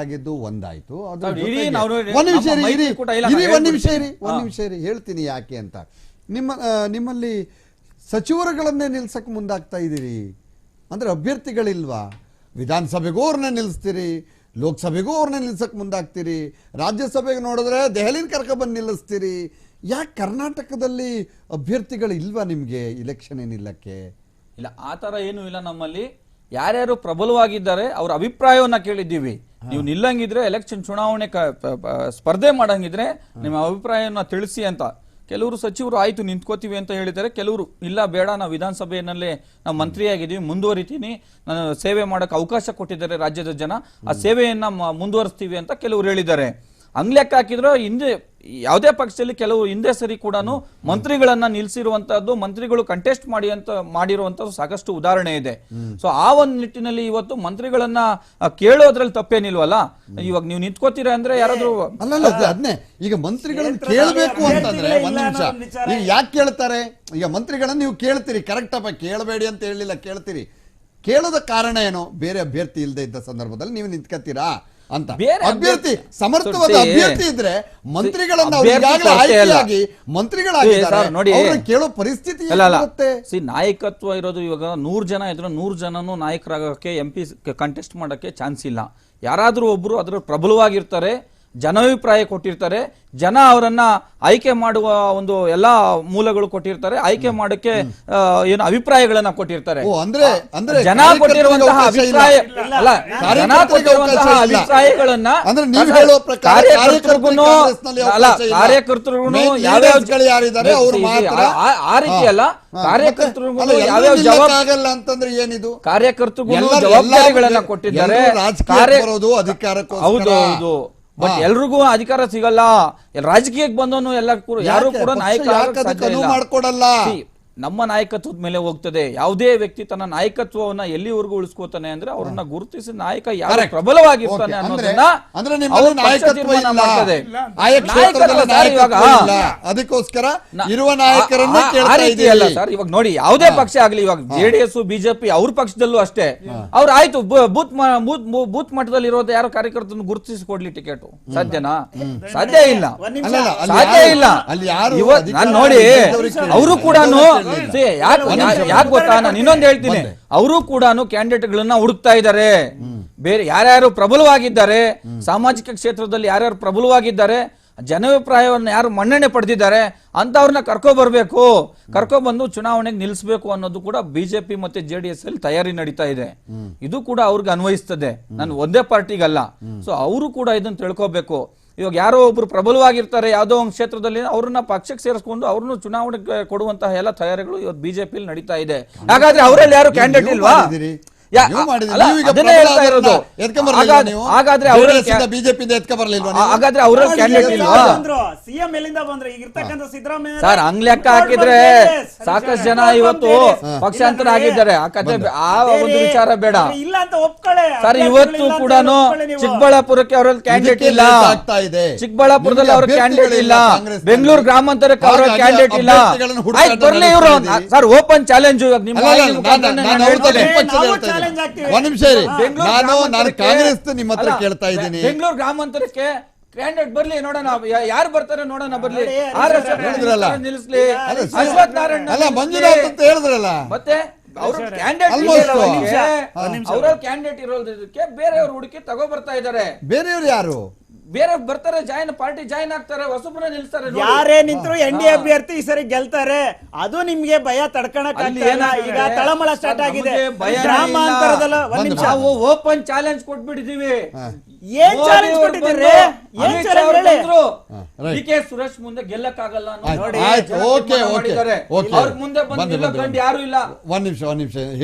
ಆಗಿದ್ದು ಒಂದಾಯ್ತು. ಜೊತೆಗೆ- ನಾವು ಒಂದ್ ನಿಮಿಷ ನಮ್ಮ ಇರಿ, ಇರಿ. ಮೈತ್ರಿಕೂಟ ಇಲ್ಲ, ಇರಿ, ನಾವು ಒಂದ್ ನಿಮಿಷ ಇರಿ ಹೇಳ್ಬಿಡ್ತೀವಿ. ಒಂದ್ ನಿಮಿಷ ಇರಿ. ಹೇಳ್ತೀನಿ ಯಾಕೆ ಅಂತ. ನಿಮ್ಮ ಆ, ನಿಮ್ಮಲ್ಲಿ ಸಚಿವರುಗಳನ್ನೇ ನಿಲ್ಸಕ್ ಮುಂದಾಗ್ತಾ ಇದ್ದೀರಿ. ಅಂದ್ರೆ ಅಭ್ಯರ್ಥಿಗಳಿಲ್ವಾ? ವಿಧಾನಸಭೆಗೂ ಅವ್ರನ್ನ ನಿಲ್ಲಿಸ್ತೀರಿ ಲೋಕಸಭೆಗೂ ಅವ್ರನ್ನ ನಿಲ್ಸಕ್ ಮುಂದಾಗ್ತೀರಿ. ರಾಜ್ಯಸಭೆಗೆ ನೋಡಿದ್ರೆ ದೆಹಲಿನ ಕರ್ಕೊಬಂದು ನಿಲ್ಲಿಸ್ತೀರಿ. ಯಾಕೆ ಕರ್ನಾಟಕದಲ್ಲಿ ಅಭ್ಯರ್ಥಿಗಳು ಇಲ್ವಾ ನಿಮ್ಗೆ ಇಲೆಕ್ಷನ್ ಏನಿಲ್ಲಕ್ಕೆ ಇಲ್ಲ ಆ ಥರ ಏನೂ ಇಲ್ಲ ನಮ್ಮಲ್ಲಿ. ಯಾರ್ಯಾರು ಪ್ರಬಲವಾಗಿದ್ದಾರೆ ಅವ್ರ ಅಭಿಪ್ರಾಯವನ್ನ ಕೇಳಿದ್ದೀವಿ. ನೀವು ನಿಲ್ಲಂಗಿದ್ರೆ ಎಲೆಕ್ಷನ್ ಚುನಾವಣೆ ಸ್ಪರ್ಧೆ ಮಾಡಂಗಿದ್ರೆ ನಿಮ್ಮ ಅಭಿಪ್ರಾಯವನ್ನ ತಿಳಿಸಿ ಅಂತ. ಕೆಲವರು ಸಚಿವರು ಆಯ್ತು ನಿಂತ್ಕೋತೀವಿ ಅಂತ ಹೇಳಿದ್ದಾರೆ. ಕೆಲವರು, ಇಲ್ಲ, ಬೇಡ, ನಾವು ವಿಧಾನಸಭೆಯಲ್ಲೇ ನಾವು ಮಂತ್ರಿಯಾಗಿದ್ದೀವಿ, ಮುಂದುವರಿತೀನಿ. ನಾನು ಸೇವೆ ಮಾಡಕ್ಕೆ ಅವಕಾಶ ಕೊಟ್ಟಿದ್ದಾರೆ ರಾಜ್ಯದ ಜನ. ಆ ಸೇವೆಯನ್ನ ಮುಂದುವರಿಸ್ತೀವಿ ಅಂತ ಕೆಲವರು ಹೇಳಿದ್ದಾರೆ. ಅಂಗ್ಲೆಕ್ಕ ಹಾಕಿದ್ರೆ ಹಿಂದೆ ಯಾವುದೇ ಪಕ್ಷದಲ್ಲಿ ಕೆಲವು ಹಿಂದೆ ಸರಿ ಕೂಡ ಮಂತ್ರಿಗಳನ್ನ ನಿಲ್ಸಿರುವಂತಹದ್ದು ಮಂತ್ರಿಗಳು ಕಂಟೆಸ್ಟ್ ಮಾಡಿ ಅಂತ ಮಾಡಿರುವಂತದ್ದು ಸಾಕಷ್ಟು ಉದಾಹರಣೆ ಇದೆ. ಸೊ ಆ ಒಂದು ನಿಟ್ಟಿನಲ್ಲಿ ಇವತ್ತು ಮಂತ್ರಿಗಳನ್ನ ಕೇಳೋದ್ರಲ್ಲಿ ತಪ್ಪೇನಿಲ್ವಲ್ಲ? ಇವಾಗ ನೀವು ನಿಂತ್ಕೋತೀರಾ ಅಂದ್ರೆ ಯಾರಾದ್ರೂ ಅಲ್ಲಲ್ಲ ಅದನ್ನೇ ಅದ್ನೇ. ಈಗ ಮಂತ್ರಿಗಳನ್ನ ಕೇಳಬೇಕು ಅಂತಂದ್ರೆ ಒಂದ್ ನಿಮಿಷ. ಈಗ ಯಾಕೆ ಕೇಳ್ತಾರೆ? ಈಗ ಮಂತ್ರಿಗಳನ್ನ ನೀವು ಕೇಳ್ತೀರಿ ಕರೆಕ್ಟ್ ಅಪ್ಪ ಕೇಳಬೇಡಿ ಅಂತ ಹೇಳಿಲ್ಲ ಕೇಳ್ತೀರಿ. ಕೇಳೋದ ಕಾರಣ ಏನು? ಬೇರೆ ಅಭ್ಯರ್ಥಿ ಇಲ್ಲದೆ ಇದ್ದ ಸಂದರ್ಭದಲ್ಲಿ ನೀವು ನಿಂತ್ಕತ್ತೀರಾ? ಅಂತ. ಅಭ್ಯರ್ಥಿ ಸಮರ್ಥವಾದ ಅಭ್ಯರ್ಥಿ ಇದ್ರೆ ಮಂತ್ರಿಗಳನ್ನ ಆಯ್ಕೆಯಾಗಿ ಮಂತ್ರಿಗಳಾಗಿದ್ದಾರೆ. ನೋಡಿ. ಕೇಳೋ ಪರಿಸ್ಥಿತಿ ಸಿ ನಾಯಕತ್ವ ಇರೋದು ಇವಾಗ ನೂರು ಜನ ಇದ್ರೆ ನೂರು ಜನನು ನಾಯಕರಾಗಕ್ಕೆ ಎಂ ಪಿ ಕಂಟೆಸ್ಟ್ ಮಾಡಕ್ಕೆ ಚಾನ್ಸ್ ಇಲ್ಲ. ಯಾರಾದ್ರೂ ಒಬ್ರು ಅದ್ರ ಪ್ರಬಲವಾಗಿರ್ತಾರೆ ಜನಾಭಿಪ್ರಾಯ ಕೊಟ್ಟಿರ್ತಾರೆ. ಜನ ಅವರನ್ನ ಆಯ್ಕೆ ಮಾಡುವ ಒಂದು ಎಲ್ಲಾ ಮೂಲಗಳು ಕೊಟ್ಟಿರ್ತಾರೆ. ಆಯ್ಕೆ ಮಾಡಕ್ಕೆ ಆ, ಏನು ಅಭಿಪ್ರಾಯಗಳನ್ನ ಕೊಟ್ಟಿರ್ತಾರೆ. ಓ ಅಂದ್ರೆ ಅಂದ್ರೆ ಜನ ಕೊಟ್ಟಿರುವಂತಹ. ಅಭಿಪ್ರಾಯ ಅಲ್ಲ ಜನ ಕೊಟ್ಟಿರುವಂತಹ ಅಭಿಪ್ರಾಯಗಳನ್ನ ಅಂದ್ರೆ ನೀವು ಹೇಳೋ ಪ್ರಕಾರ ಕಾರ್ಯಕರ್ತರಿಗೂ ಅಲ್ಲ. ಕಾರ್ಯಕರ್ತರಿಗೂ ಯಾವ್ಯಾವ ಯಾರಿದ್ದಾರೆ ಅವ್ರು See, see, ಮಾತ್ರ ಆ- ರೀತಿ ಅಲ್ಲ ಕಾರ್ಯಕರ್ತರಿಗೂ ಯಾವ್ಯಾವ ಎಲ್ಲರೂ ಜವಾಬ್ ಅಂತಂದ್ರೆ ಏನಿದು? ಕಾರ್ಯಕರ್ತರಿಗೂ ಜವಾಬ್ದಾರಿಗಳನ್ನ ಕೊಟ್ಟಿದ್ದಾರೆ. ಹೌದು ಹೌದು. ಬಟ್. ಎಲ್ರಿಗೂ ಅಧಿಕಾರ ಸಿಗಲ್ಲ ರಾಜಕೀಯಕ್ಕೆ ಬಂದವನು ಎಲ್ಲ ಯಾರು ಕೂಡ ನಾಯಕ. ಮಾಡ್ಕೊಡಲ್ಲ? ನಮ್ಮ ನಾಯಕತ್ವದ ಮೇಲೆ ಹೋಗ್ತದೆ ಯಾವುದೇ ವ್ಯಕ್ತಿ ತನ್ನ ನಾಯಕತ್ವವನ್ನ ಎಲ್ಲಿವರೆಗೂ ಉಳಿಸ್ಕೋತಾನೆ ಅಂದ್ರೆ ಅವರನ್ನ ಗುರುತಿಸಿ ನಾಯಕ ಯಾರು. ಪ್ರಬಲವಾಗಿರ್ತಾನೆ ಅನ್ನೋದನ್ನ ಅದಕ್ಕೋಸ್ಕರ ಇರುವ ನಾಯಕರನ್ನೇ ಸರ್ ಇವಾಗ ನೋಡಿ ಯಾವುದೇ ಪಕ್ಷ ಆಗ್ಲಿ ಇವಾಗ ಜೆಡಿಎಸ್ ಬಿಜೆಪಿ ಅವ್ರ ಪಕ್ಷದಲ್ಲೂ ಅಷ್ಟೇ ಅವ್ರು ಆಯ್ತು ಬೂತ್ ಬೂತ್ ಮಟ್ಟದಲ್ಲಿ ಇರೋದು ಯಾರೋ ಕಾರ್ಯಕರ್ತನ ಗುರುತಿಸಿ ಕೊಡ್ಲಿ ಟಿಕೆಟ್ ಸಾಧ್ಯನಾ ಸಾಧ್ಯ ಇಲ್ಲ ಸಾಧ್ಯ ಇಲ್ಲ ನೋಡಿ ಅವರು ಕೂಡ. ಯಾಕೆ ಗೊತ್ತಾ? ನಾನು ಇನ್ನೊಂದು ಹೇಳ್ತೀನಿ. ಅವರು ಕೂಡ ಕ್ಯಾಂಡಿಡೇಟ್ ಗಳನ್ನ ಹುಡುಕ್ತಾ ಇದ್ದಾರೆ. ಬೇರೆ ಯಾರ್ಯಾರು ಪ್ರಬಲವಾಗಿದ್ದಾರೆ ಸಾಮಾಜಿಕ ಕ್ಷೇತ್ರದಲ್ಲಿ ಯಾರ್ಯಾರು ಪ್ರಬಲವಾಗಿದ್ದಾರೆ ಜನಾಭಿಪ್ರಾಯವನ್ನು ಯಾರು ಮನ್ನಣೆ ಪಡೆದಿದ್ದಾರೆ ಅಂತವ್ರನ್ನ ಕರ್ಕೊ ಬರಬೇಕು. ಕರ್ಕೊ ಬಂದು ಚುನಾವಣೆಗೆ ನಿಲ್ಲಿಸಬೇಕು ಅನ್ನೋದು ಕೂಡ ಬಿಜೆಪಿ ಮತ್ತೆ ಜೆ ಡಿ ಎಸ್ ಅಲ್ಲಿ ತಯಾರಿ ನಡೀತಾ ಇದೆ. ಇದು ಕೂಡ ಅವ್ರಿಗೆ ಅನ್ವಯಿಸ್ತದೆ. ನಾನು ಒಂದೇ ಪಾರ್ಟಿಗಲ್ಲ. ಸೊ ಅವರು ಕೂಡ ಇದನ್ನ ತಿಳ್ಕೊಬೇಕು. ಇವಾಗ ಯಾರೋ ಒಬ್ರು ಪ್ರಬಲವಾಗಿರ್ತಾರೆ ಯಾವುದೋ ಒಂದು ಕ್ಷೇತ್ರದಲ್ಲಿ ಅವ್ರನ್ನ ಪಕ್ಷಕ್ಕೆ ಸೇರಿಸ್ಕೊಂಡು ಅವ್ರನ್ನು ಚುನಾವಣೆ ಕೊಡುವಂತಹ ಎಲ್ಲ ತಯಾರಿಗಳು ಇವತ್ತು ಬಿಜೆಪಿ ನಡೀತಾ ಇದೆ. ಹಾಗಾದ್ರೆ ಅವರಲ್ಲಿ ಯಾರು ಕ್ಯಾಂಡಿಡೇಟ್ ಇಲ್ವಾ? ಹಾಗಾದ್ರೆ- ಅವರಲ್ಲಿ ಕ್ಯಾಂಡಿಡೇಟ್ ಇಲ್ವಾ? ಸಿಎಂ ಎಲ್ಲಿಂದ ಬಂದ್ರು? ಈಗ ಇರ್ತಕ್ಕಂಥ ಸಿದ್ದರಾಮಯ್ಯ ಸರ್ ಹಂಗ್ ಲೆಕ್ಕ ಹಾಕಿದ್ರೆ ಸಾಕಷ್ಟು ಜನ ಇವತ್ತು ಪಕ್ಷಾಂತರ ಆಗಿದ್ದಾರೆ ಆ ಕತೆ ಆ ಒಂದು ವಿಚಾರ ಬೇಡ. ಇಲ್ಲ ಅಂತ ಒಪ್ಕೊಳ್ಳೆ. ಸರ್ ಇವತ್ತು ಕೂಡ ಚಿಕ್ಕಬಳ್ಳಾಪುರಕ್ಕೆ ಅವರಲ್ಲಿ ಕ್ಯಾಂಡಿಡೇಟ್ ಇಲ್ಲ. ಚಿಕ್ಕಬಳ್ಳಾಪುರದಲ್ಲಿ ಅವ್ರ ಕ್ಯಾಂಡಿಡೇಟ್ ಇಲ್ಲ. ಬೆಂಗಳೂರು ಗ್ರಾಮಾಂತರಕ್ಕೆ ಅವರ ಕ್ಯಾಂಡಿಡೇಟ್ ಇಲ್ಲ. ಬರ್ಲಿ ಇವರು. ಸರ್ ಓಪನ್ ಚಾಲೆಂಜ್ ಇವಾಗ. ನಿಮ್ಮ ಒಂದ್ ನಿಮಿಷ ಇರಿ. ಬೆಂಗಳೂರು ನಾನು ನಾನು ಕಾಂಗ್ರೆಸ್ ನಿಮ್ಮ ಹತ್ರ ಕೇಳ್ತಾ ಇದ್ದೀನಿ. ಬೆಂಗಳೂರು ಗ್ರಾಮಾಂತರಕ್ಕೆ ಕ್ಯಾಂಡಿಡೇಟ್ ಬರ್ಲಿ ನೋಡೋಣ. ಯಾರು ಬರ್ತಾರೆ ನೋಡೋಣ ಬರ್ಲಿ. ಆರ್ ಎಸ್ ಹೇಳಿದ್ರಲ್ಲ. ನಿಲ್ಲಿಸ್ಲಿ. ಅಲ್ಲ, ಅಶ್ವಥ್ ನಾರಾಯಣ ಅಲ್ಲ ಮಂಜುನಾಥ್ ಅಂತ ಹೇಳಿದ್ರಲ್ಲ. ಮತ್ತೆ ಅವ್ರ ಕ್ಯಾಂಡಿಡೇಟ್. ಅವರ ಕ್ಯಾಂಡಿಡೇಟ್ ಇರೋದಕ್ಕೆ ಬೇರೆಯವ್ರು ಹುಡುಕಿ ತಗೋ ಬರ್ತಾ ಇದಾರೆ ಬೇರೆಯವ್ರು ಯಾರು? ಬೇರೆ ಬರ್ತಾರೆ ಜಾಯಿನ್ ಪಾರ್ಟಿ ಜಾಯಿನ್ ಆಗ್ತಾರೆ ಹೊಸಬ್ರ ನಿಲ್ಸ್ತಾರೆ ಯಾರೇ ನಿಂತರು ಎನ್ ಡಿ ಅಭ್ಯರ್ಥಿ ಈ ಸರಿ ಗೆಲ್ತಾರೆ ಅದು ನಿಮ್ಗೆ ಭಯ ಆಗ್ತಾ ಈಗ ತಳಮಳ ಸ್ಟಾರ್ಟ್ ಆಗಿದೆ. ಗ್ರಾಮಾಂತರದಲ್ಲ ಒಂದ್ ನಿಮಿಷ. ನಾವು ಓಪನ್ ಚಾಲೆಂಜ್ ಕೊಟ್ಬಿಟ್ಟಿದೀವಿ. ಏನ್ ಚಾಲೆಂಜ್ ಕೊಟ್ಟಿದ್ದೀರಿ? ಏನ್ ಚಾಲೆಂಜ್ ಹೇಳಿದ್ರು. ಡಿ ಕೆ ಸುರೇಶ್ ಮುಂದೆ ಗೆಲ್ಲಕ್ಕಾಗಲ್ಲ ಆಗಲ್ಲ ನೋಡಿ, ಆಯ್ತು, ಓಕೆ, ಓಕೆ, ಓಕೆ. ಅವ್ರ ಮುಂದೆ ಬಂದು ಬಂದೆ, ನಿಲ್ಲೋ ಬಂದೆ, ಗಂಡು ಯಾರು ಇಲ್ಲ. ಒಂದ್ ನಿಮಿಷ ಒಂದ್ ನಿಮಿಷ ಹೇಳಿ.